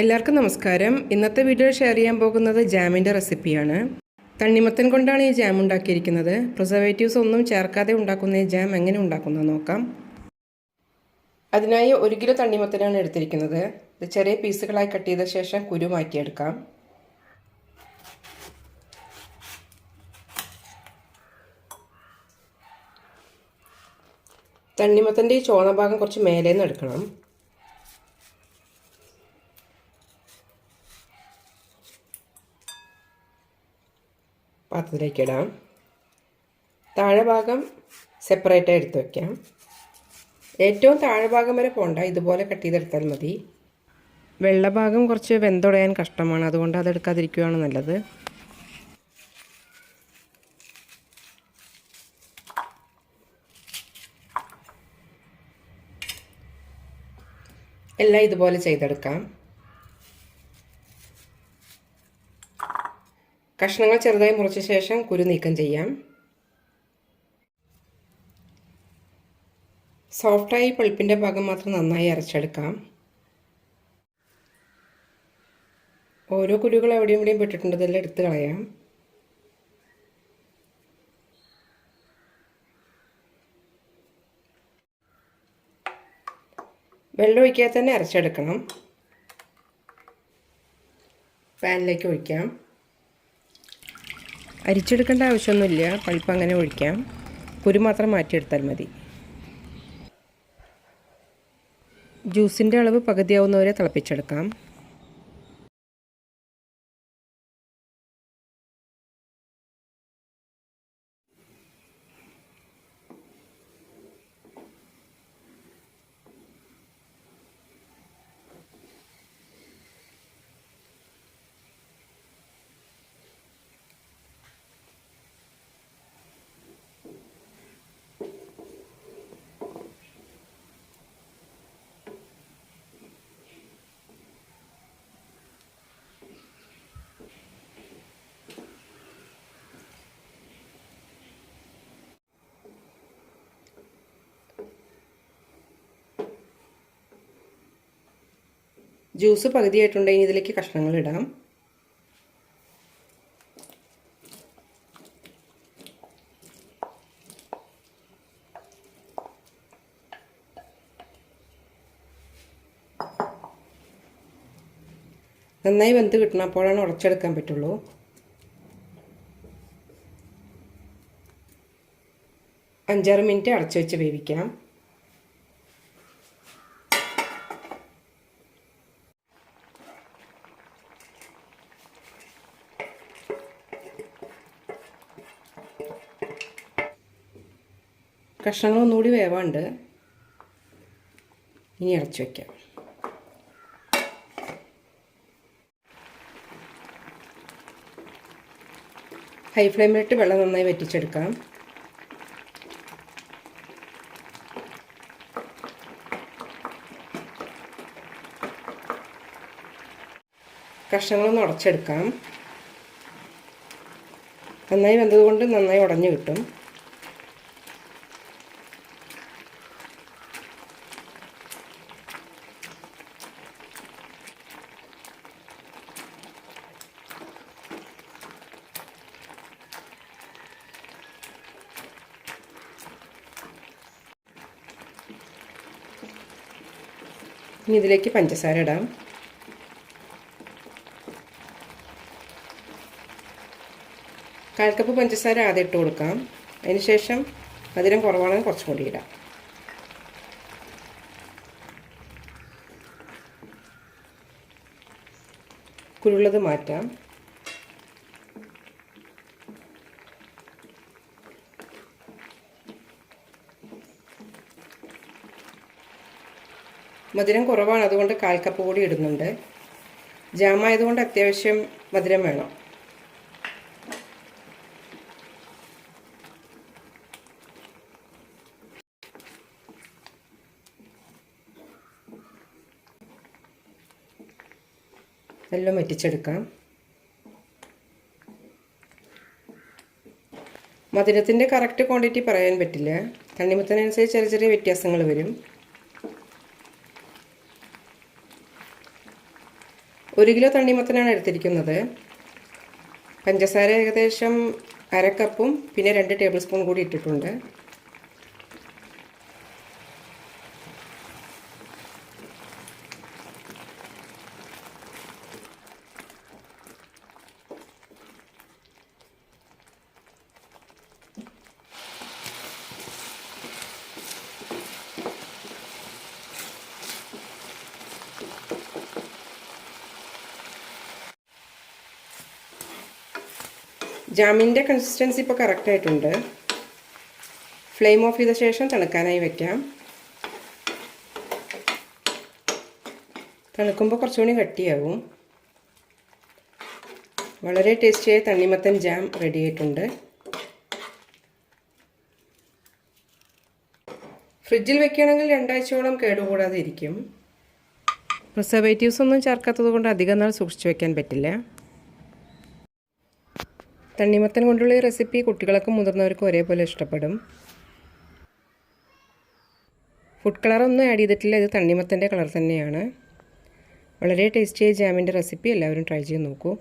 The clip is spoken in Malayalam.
എല്ലാവർക്കും നമസ്കാരം. ഇന്നത്തെ വീഡിയോ ഷെയർ ചെയ്യാൻ പോകുന്നത് ജാമിന്റെ റെസിപ്പിയാണ് തണ്ണിമത്തൻ കൊണ്ടാണ് ഈ ജാം ഉണ്ടാക്കിയിരിക്കുന്നത്. പ്രിസർവേറ്റീവ്സ് ഒന്നും ചേർക്കാതെ ഉണ്ടാക്കുന്ന ഈ ജാം എങ്ങനെ ഉണ്ടാക്കുന്നത് നോക്കാം. അതിനായി ഒരു കിലോ തണ്ണിമത്തനാണ് എടുത്തിരിക്കുന്നത്. ഇത് ചെറിയ പീസുകളായി കട്ട് ചെയ്ത ശേഷം കുരു മാറ്റിയെടുക്കാം. തണ്ണിമത്തന്റെ ഈ ചോണഭാഗം ഭാഗം കുറച്ച് മേലേന്ന് എടുക്കണം. പാത്രത്തിലേക്ക് ഇടാം താഴെ ഭാഗം സെപ്പറേറ്റായി എടുത്ത് വയ്ക്കാം ഏറ്റവും താഴെ ഭാഗം വരെ പോണ്ട ഇതുപോലെ കട്ട് ചെയ്തെടുത്താൽ മതി. വെള്ളഭാഗം കുറച്ച് വെന്തുടയാൻ കഷ്ടമാണ് അതുകൊണ്ട് അതെടുക്കാതിരിക്കുകയാണ് നല്ലത്. എല്ലാം ഇതുപോലെ ചെയ്തെടുക്കാം. കഷ്ണങ്ങൾ ചെറുതായി മുറിച്ച ശേഷം കുരു നീക്കം ചെയ്യാം. സോഫ്റ്റായി പൾപ്പിന്റെ ഭാഗം മാത്രം നന്നായി അരച്ചെടുക്കാം. ഓരോ കുരുകൾ എവിടെയും ഇവിടെയും പെട്ടിട്ടുണ്ട് ഇതെല്ലാം എടുത്ത് കളയാം. വെള്ളം ഒഴിക്കാതെ തന്നെ അരച്ചെടുക്കണം. പാനിലേക്ക് ഒഴിക്കാം. അരിച്ചെടുക്കേണ്ട ആവശ്യമൊന്നുമില്ല. പൾപ്പ് അങ്ങനെ ഒഴിക്കാം. കുരു മാത്രം മാറ്റിയെടുത്താൽ മതി. ജ്യൂസിന്റെ അളവ് പകുതിയാവുന്നവരെ തിളപ്പിച്ചെടുക്കാം. ജ്യൂസ് പകുതിയായിട്ടുണ്ടെങ്കിൽ ഇതിലേക്ക് കഷ്ണങ്ങൾ ഇടാം. നന്നായി വെന്ത് കിട്ടണം. അപ്പോഴാണ് ഉടച്ചെടുക്കാൻ പറ്റുള്ളൂ. അഞ്ചാറ് മിനിറ്റ് അടച്ചു വെച്ച് വേവിക്കാം. കഷ്ണങ്ങൾ ഒന്നുകൂടി വേവാണ്ട് ഇനി അടച്ചു വയ്ക്കാം ഹൈ ഫ്ലെയിമിലിട്ട് വെള്ളം നന്നായി വറ്റിച്ചെടുക്കാം. കഷ്ണങ്ങളൊന്ന് ഉടച്ചെടുക്കാം. നന്നായി വെന്തതുകൊണ്ട് നന്നായി ഉടഞ്ഞു കിട്ടും. ഇനി ഇതിലേക്ക് പഞ്ചസാര ഇടാം. കാൽ കപ്പ് പഞ്ചസാര ആദ്യം ഇട്ട് കൊടുക്കാം. അതിനുശേഷം മധുരം കുറവാണെങ്കിൽ കുറച്ചും കൂടി ഇടാം. കുരുള്ളത് മാറ്റാം. മധുരം കുറവാണ് അതുകൊണ്ട് കാൽ കപ്പ് കൂടി ഇടുന്നുണ്ട്. ജാമായതുകൊണ്ട് അത്യാവശ്യം മധുരം വേണം. എല്ലാം വറ്റിച്ചെടുക്കാം. മധുരത്തിന്റെ കറക്റ്റ് ക്വാണ്ടിറ്റി പറയാൻ പറ്റില്ല. തണ്ണിമത്തനനുസരിച്ച് ചെറിയ ചെറിയ വ്യത്യാസങ്ങൾ വരും. ഒരു കിലോ തണ്ണിമത്തനാണ് എടുത്തിരിക്കുന്നത്. പഞ്ചസാര ഏകദേശം അരക്കപ്പും കപ്പും പിന്നെ രണ്ട് ടേബിൾ സ്പൂൺ കൂടി ഇട്ടിട്ടുണ്ട്. ജാമിന്റെ കൺസിസ്റ്റൻസി ഇപ്പോൾ കറക്റ്റ് ആയിട്ടുണ്ട്. ഫ്ലെയിം ഓഫ് ചെയ്ത ശേഷം തണുക്കാനായി വയ്ക്കാം തണുക്കുമ്പോൾ കുറച്ചുകൂടി കട്ടിയാവും. വളരെ ടേസ്റ്റിയായ തണ്ണിമത്തൻ ജാം റെഡി ആയിട്ടുണ്ട്. ഫ്രിഡ്ജിൽ വെക്കുകയാണെങ്കിൽ രണ്ടാഴ്ചയോളം കേടുകൂടാതെ ഇരിക്കും. പ്രിസർവേറ്റീവ്സ് ഒന്നും ചേർക്കാത്തത് കൊണ്ട് അധികം നാൾ സൂക്ഷിച്ചു വെക്കാൻ പറ്റില്ല. തണ്ണിമത്തൻ കൊണ്ടുള്ള ഈ റെസിപ്പി കുട്ടികൾക്കും മുതിർന്നവർക്കും ഒരേപോലെ ഇഷ്ടപ്പെടും. ഫുഡ് കളറൊന്നും ആഡ് ചെയ്തിട്ടില്ല. ഇത് തണ്ണിമത്തന്റെ കളർ തന്നെയാണ്. വളരെ ടേസ്റ്റിയായ ജാമിന്റെ റെസിപ്പി എല്ലാവരും ട്രൈ ചെയ്ത് നോക്കൂ.